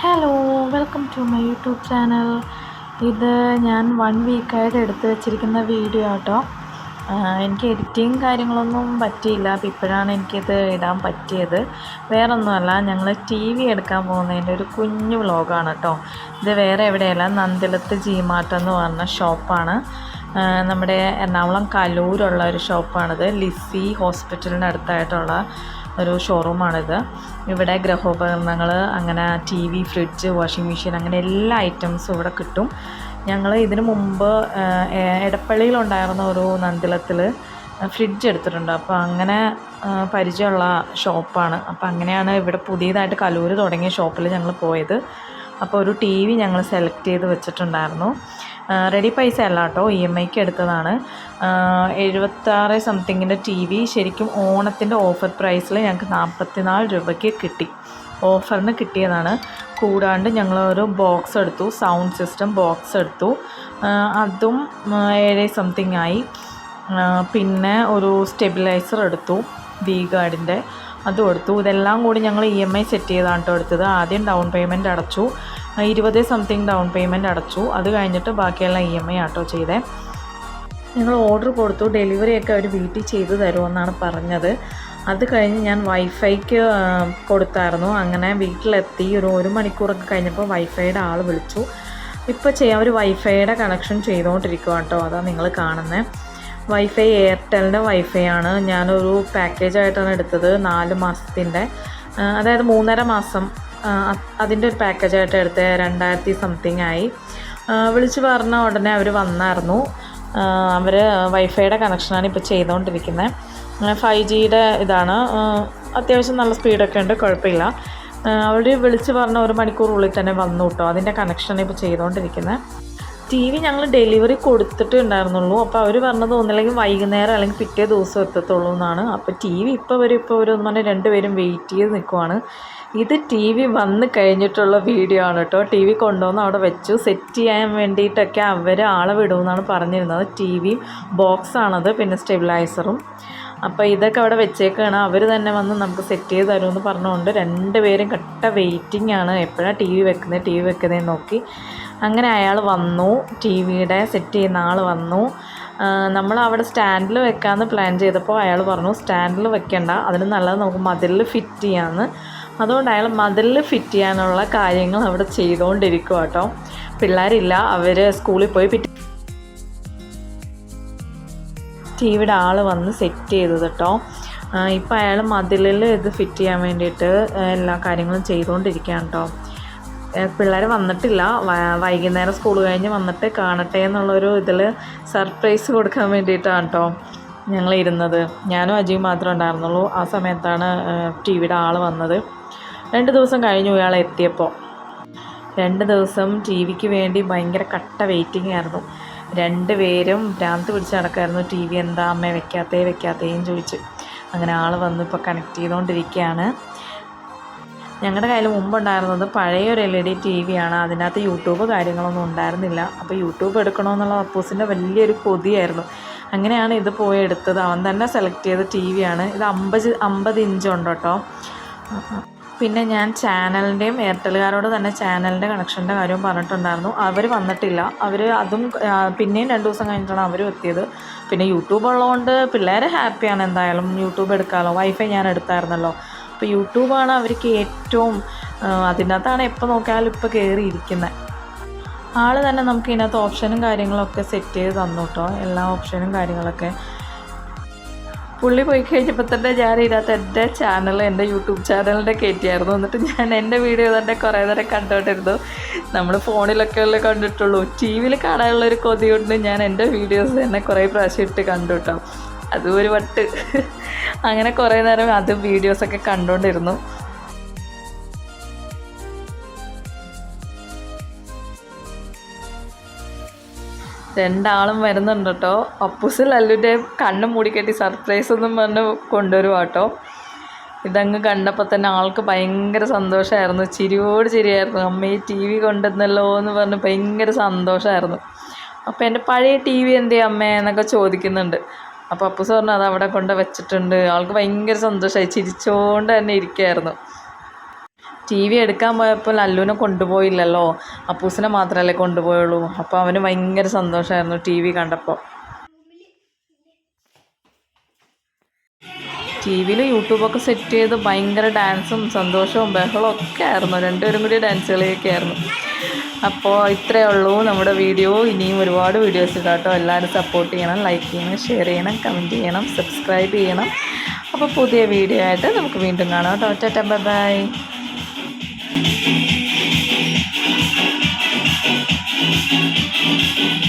Hello welcome to my YouTube channel ഇത് ഞാൻ one വീക്കായിട്ട് എടുത്ത് വെച്ചിരിക്കുന്ന വീഡിയോ ആട്ടോ. എനിക്ക് എഡിറ്റിങ് കാര്യങ്ങളൊന്നും പറ്റിയില്ല. അപ്പോൾ ഇപ്പോഴാണ് എനിക്കിത് ഇടാൻ പറ്റിയത്. വേറൊന്നുമല്ല ഞങ്ങൾ ടി വി എടുക്കാൻ പോകുന്നതിന്റെ ഒരു കുഞ്ഞു വ്ളോഗാണ് കേട്ടോ ഇത് വേറെ എവിടെയല്ല നന്ദിലത്ത് ജീമാർട്ട് എന്ന് പറഞ്ഞ ഷോപ്പാണ് നമ്മുടെ എറണാകുളം കലൂരുള്ള ഒരു ഷോപ്പാണിത് ലിസി ഹോസ്പിറ്റലിന്റെ അടുത്തായിട്ടുള്ള ഒരു ഷോറൂമാണിത് ഇവിടെ ഗൃഹോപകരണങ്ങൾ അങ്ങനെ T V fridge washing machine അങ്ങനെ എല്ലാ ഐറ്റംസും ഇവിടെ കിട്ടും. ഞങ്ങൾ ഇതിനു മുമ്പ് എടപ്പള്ളിയിലുണ്ടായിരുന്ന ഒരു നന്ദിലത്തിൽ ഫ്രിഡ്ജ് എടുത്തിട്ടുണ്ട്. അപ്പോൾ അങ്ങനെ പരിചയമുള്ള ഷോപ്പാണ് അപ്പോൾ അങ്ങനെയാണ് ഇവിടെ പുതിയതായിട്ട് കലൂർ തുടങ്ങിയ ഷോപ്പിൽ ഞങ്ങൾ പോയത്. അപ്പോൾ ഒരു ടി വി ഞങ്ങൾ സെലക്ട് ചെയ്ത് വെച്ചിട്ടുണ്ടായിരുന്നു. റെഡി പൈസ അല്ല കേട്ടോ ഇ എം ഐക്ക് എടുത്തതാണ്. എഴുപത്താറ് സംതിങ്ങിന്റെ ടി വി ശരിക്കും ഓണത്തിന്റെ ഓഫർ പ്രൈസിൽ ഞങ്ങൾക്ക് നാൽപ്പത്തിനാല് രൂപയ്ക്ക് കിട്ടി. ഓഫറിന് കിട്ടിയതാണ്. കൂടാണ്ട് ഞങ്ങളൊരു ബോക്സ് എടുത്തു സൗണ്ട് സിസ്റ്റം ബോക്സ് എടുത്തു. അതും ഏഴ് സംതിങ് ആയി. പിന്നെ ഒരു സ്റ്റെബിലൈസർ എടുത്തു വി ഗാർഡിന്റെ അതും എടുത്തു. ഇതെല്ലാം കൂടി ഞങ്ങൾ ഇ എം ഐ സെറ്റ് ചെയ്താണ് കേട്ടോ എടുത്തത്. ആദ്യം ഡൗൺ പേയ്മെന്റ് അടച്ചു. ഇരുപത് സംതിങ് ഡൗൺ പേയ്മെന്റ് അടച്ചു. അത് കഴിഞ്ഞിട്ട് ബാക്കിയുള്ള ഇ എം ഐ ആട്ടോ ചെയ്തേ. ഞങ്ങൾ ഓർഡർ കൊടുത്തു. ഡെലിവറിയൊക്കെ അവർ വീട്ടിൽ ചെയ്തു തരുമെന്നാണ് പറഞ്ഞത്. അത് കഴിഞ്ഞ് ഞാൻ വൈഫൈക്ക് കൊടുത്തായിരുന്നു. അങ്ങനെ വീട്ടിലെത്തി. ഒരു ഒരു മണിക്കൂറൊക്കെ കഴിഞ്ഞപ്പോൾ വൈഫൈയുടെ ആൾ വിളിച്ചു. ഇപ്പോൾ ചെയ്യാൻ ഒരു വൈഫൈയുടെ കണക്ഷൻ ചെയ്തുകൊണ്ടിരിക്കുക കേട്ടോ അതാണ് നിങ്ങൾ കാണുന്നത് വൈഫൈ എയർടെലിന്റെ വൈഫൈ ആണ്. ഞാനൊരു പാക്കേജായിട്ടാണ് എടുത്തത്. നാല് മാസത്തിന്റെ അതായത് മൂന്നര മാസം അതിന്റെ ഒരു പാക്കേജായിട്ട് എടുത്ത് രണ്ടായിരത്തി സംതിങ് ആയി. വിളിച്ച് പറഞ്ഞ ഉടനെ അവർ വന്നായിരുന്നു. അവർ വൈഫൈയുടെ കണക്ഷനാണ് ഇപ്പോൾ ചെയ്തുകൊണ്ടിരിക്കുന്നത് ഫൈവ് ജിയുടെ ഇതാണ്. അത്യാവശ്യം നല്ല സ്പീഡൊക്കെ ഉണ്ട് കുഴപ്പമില്ല. അവർ വിളിച്ച് പറഞ്ഞ ഒരു മണിക്കൂറുള്ളിൽ തന്നെ വന്നു കേട്ടോ. അതിന്റെ കണക്ഷനാണ് ഇപ്പോൾ ചെയ്തുകൊണ്ടിരിക്കുന്നത് ടി വി ഞങ്ങൾ ഡെലിവറി കൊടുത്തിട്ടേ ഉണ്ടായിരുന്നുള്ളൂ. അപ്പോൾ അവർ പറഞ്ഞത് ഒന്നില്ലെങ്കിൽ വൈകുന്നേരം അല്ലെങ്കിൽ പിറ്റേ ദിവസം എത്തത്തുള്ളൂ എന്നാണ്. അപ്പോൾ ടി വി ഇപ്പോൾ വരും ഇപ്പോൾ ഒരു പറഞ്ഞാൽ രണ്ടുപേരും വെയിറ്റ് ചെയ്ത് നിൽക്കുവാണ് ഇത് ടി വി വന്ന് കഴിഞ്ഞിട്ടുള്ള വീഡിയോ ആണ് കേട്ടോ. ടി വി കൊണ്ടുവന്ന് അവിടെ വെച്ചു. സെറ്റ് ചെയ്യാൻ വേണ്ടിയിട്ടൊക്കെ അവർ ആളെ വിടുമെന്നാണ് പറഞ്ഞിരുന്നത്. ടി വിയും ബോക്സാണത് പിന്നെ സ്റ്റെബിലൈസറും അപ്പോൾ ഇതൊക്കെ അവിടെ വെച്ചേക്കാണ്. അവർ തന്നെ വന്ന് നമുക്ക് സെറ്റ് ചെയ്ത് തരുമെന്ന് പറഞ്ഞുകൊണ്ട് രണ്ട് രണ്ടുപേരും കട്ട വെയിറ്റിംഗ് ആണ്. എപ്പോഴാണ് ടി വി വെക്കുന്നത് ടി വി വെക്കുന്നതെന്ന് നോക്കി. അങ്ങനെ അയാൾ വന്നു. ടി വിയുടെ സെറ്റ് ചെയ്യുന്ന ആൾ വന്നു. നമ്മൾ അവിടെ സ്റ്റാൻഡിൽ വെക്കാമെന്ന് പ്ലാൻ ചെയ്തപ്പോൾ അയാൾ പറഞ്ഞു സ്റ്റാൻഡിൽ വെക്കണ്ട. അതിന് നല്ലത് നമുക്ക് മതിലിൽ ഫിറ്റ് ചെയ്യാമെന്ന് അതുകൊണ്ട് അയാൾ മതിലിൽ ഫിറ്റ് ചെയ്യാനുള്ള കാര്യങ്ങൾ അവിടെ ചെയ്തുകൊണ്ടിരിക്കും കേട്ടോ പിള്ളേരില്ല. അവർ സ്കൂളിൽ പോയി പിറ്റ് ടി ഇവിടെ ആൾ വന്ന് സെറ്റ് ചെയ്തത് കേട്ടോ ഇപ്പം അയാൾ മതിലിൽ ഇത് ഫിറ്റ് ചെയ്യാൻ വേണ്ടിയിട്ട് എല്ലാ കാര്യങ്ങളും ചെയ്തുകൊണ്ടിരിക്കുകയാണ് കേട്ടോ പിള്ളേർ വന്നിട്ടില്ല. വൈകുന്നേരം സ്കൂൾ കഴിഞ്ഞ് വന്നിട്ട് കാണട്ടെ എന്നുള്ളൊരു ഇതിൽ സർപ്രൈസ് കൊടുക്കാൻ വേണ്ടിയിട്ടാണ് കേട്ടോ ഞങ്ങൾ ഇരുന്നത്. ഞാനും അജിയും മാത്രമേ ഉണ്ടായിരുന്നുള്ളൂ. ആ സമയത്താണ് ടി വിയുടെ ആൾ വന്നത്. രണ്ട് ദിവസം കഴിഞ്ഞു ഇയാൾ എത്തിയപ്പോൾ രണ്ട് ദിവസം ടി വിക്ക് വേണ്ടി ഭയങ്കര കട്ട വെയിറ്റിംഗ് ആയിരുന്നു. രണ്ട് പേരും ഭ്രാന്ത് പിടിച്ച് നടക്കായിരുന്നു. ടി വി എന്താ അമ്മ വെക്കാത്തേ വെക്കാത്തേയും ചോദിച്ച്. അങ്ങനെ ആൾ വന്ന് ഇപ്പോൾ കണക്ട് ചെയ്തുകൊണ്ടിരിക്കുകയാണ് ഞങ്ങളുടെ കയ്യിൽ മുമ്പുണ്ടായിരുന്നത് പഴയ ഒരു എൽ ഇ ഡി ടി വിയാണ് അതിനകത്ത് യൂട്യൂബ് കാര്യങ്ങളൊന്നും ഉണ്ടായിരുന്നില്ല. അപ്പോൾ യൂട്യൂബ് എടുക്കണമെന്നുള്ള അപ്പൂസിന്റെ വലിയൊരു കൊതിയായിരുന്നു. അങ്ങനെയാണ് ഇത് പോയി എടുത്തത്. അവൻ തന്നെ സെലക്ട് ചെയ്ത ടി വിയാണ് ഇത് അമ്പത് അമ്പത് ഇഞ്ചുണ്ട് കേട്ടോ പിന്നെ ഞാൻ ചാനലിന്റെയും എയർടെലുകാരോട് തന്നെ ചാനലിന്റെ കണക്ഷന്റെ കാര്യവും പറഞ്ഞിട്ടുണ്ടായിരുന്നു. അവർ വന്നിട്ടില്ല. അവർ അതും പിന്നെയും രണ്ട് ദിവസം കഴിഞ്ഞിട്ടാണ് അവരും എത്തിയത്. പിന്നെ യൂട്യൂബ് ഉള്ളതുകൊണ്ട് പിള്ളേർ ഹാപ്പിയാണ് എന്തായാലും യൂട്യൂബ് എടുക്കാമല്ലോ വൈഫൈ ഞാൻ എടുത്തായിരുന്നല്ലോ. അപ്പോൾ യൂട്യൂബാണ് അവർക്ക് ഏറ്റവും അതിനകത്താണ് എപ്പോൾ നോക്കിയാലും ഇപ്പോൾ കയറിയിരിക്കുന്നത് ആൾ തന്നെ നമുക്ക് ഇതിനകത്ത് ഓപ്ഷനും കാര്യങ്ങളൊക്കെ സെറ്റ് ചെയ്ത് തന്നു കേട്ടോ എല്ലാ ഓപ്ഷനും കാര്യങ്ങളൊക്കെ. പുള്ളി പോയി കഴിഞ്ഞപ്പോൾ തന്നെ ഞാൻ ഇതിനകത്ത് എന്റെ ചാനൽ എന്റെ യൂട്യൂബ് ചാനലിന്റെ കയറ്റിയായിരുന്നു. എന്നിട്ട് ഞാൻ എന്റെ വീഡിയോ തന്നെ കുറേ നേരം കണ്ടുകൊണ്ടിരുന്നു നമ്മൾ ഫോണിലൊക്കെ ഉള്ള കണ്ടിട്ടുള്ളൂ. ടി വിയിൽ കാണാനുള്ളൊരു കൊതി കൊണ്ട് ഞാൻ എന്റെ വീഡിയോസ് തന്നെ കുറേ പ്രാവശ്യം ഇട്ട് കണ്ടു കേട്ടോ അതും ഒരു വട്ട്. അങ്ങനെ കുറേ നേരം അത് വീഡിയോസൊക്കെ കണ്ടുകൊണ്ടിരുന്നു രണ്ടാളും വരുന്നുണ്ട് കേട്ടോ അപ്പൂസ് ലല്ലുന്റെ കണ്ണും മൂടിക്കെട്ടി സർപ്രൈസ് ഒന്നും പറഞ്ഞ് കൊണ്ടുവരും കേട്ടോ ഇതങ്ങ് കണ്ടപ്പോൾ തന്നെ ആൾക്ക് ഭയങ്കര സന്തോഷമായിരുന്നു ചിരിയോട് ചിരിയായിരുന്നു. അമ്മ ഈ ടി വി കൊണ്ടുവന്നല്ലോ എന്ന് പറഞ്ഞ് ഭയങ്കര സന്തോഷമായിരുന്നു അപ്പോൾ എന്റെ പഴയ ടി വി എന്തേ അമ്മേ എന്നൊക്കെ ചോദിക്കുന്നുണ്ട്. അപ്പോൾ അപ്പൂസ് പറഞ്ഞു അത് അവിടെ കൊണ്ട് വെച്ചിട്ടുണ്ട്. ആൾക്ക് ഭയങ്കര സന്തോഷമായി ചിരിച്ചുകൊണ്ട് തന്നെ ഇരിക്കുകയായിരുന്നു ടി വി എടുക്കാൻ പോയപ്പോൾ ലല്ലുവിനെ കൊണ്ടുപോയില്ലല്ലോ. അപ്പൂസിനെ മാത്രമല്ലേ കൊണ്ടുപോയുള്ളൂ. അപ്പോൾ അവന് ഭയങ്കര സന്തോഷമായിരുന്നു ടി വി കണ്ടപ്പോൾ. ടി വിയിൽ യൂട്യൂബൊക്കെ സെറ്റ് ചെയ്ത് ഭയങ്കര ഡാൻസും സന്തോഷവും ബഹളവും ഒക്കെ ആയിരുന്നു. രണ്ടുപേരും കൂടി ഡാൻസ് കളിയൊക്കെ ആയിരുന്നു. അപ്പോൾ ഇത്രയേ ഉള്ളൂ നമ്മുടെ വീഡിയോ. ഇനിയും ഒരുപാട് വീഡിയോസ് ഇടാട്ടോ എല്ലാവരും സപ്പോർട്ട് ചെയ്യണം ലൈക്ക് ചെയ്യണം ഷെയർ ചെയ്യണം കമന്റ് ചെയ്യണം സബ്സ്ക്രൈബ് ചെയ്യണം. അപ്പോൾ പുതിയ വീഡിയോ ആയിട്ട് നമുക്ക് വീണ്ടും കാണാം കേട്ടോ. Tata bye Thank you.